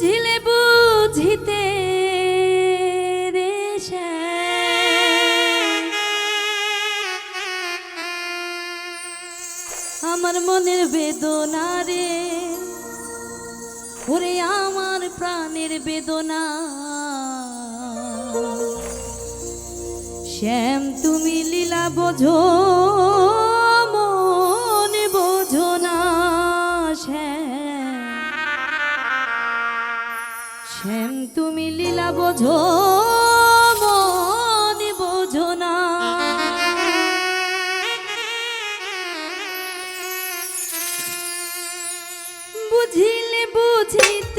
বুঝিলে বুঝিতে আমার মনের বেদনা রে ওরে আমার প্রাণের বেদনা। শ্যাম তুমি লীলা বোঝো। মিলিলা বোঝ মনে বোঝো না। বুঝিলে বুঝিল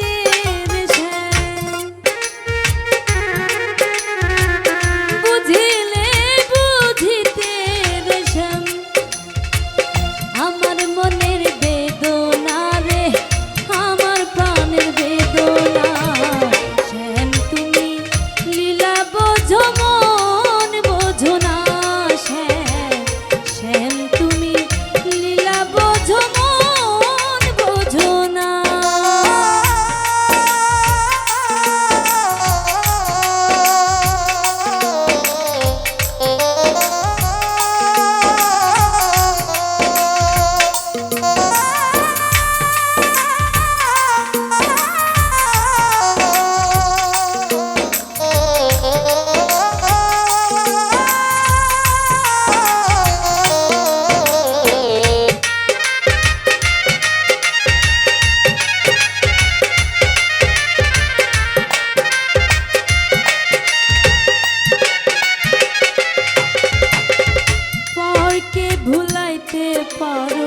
Father.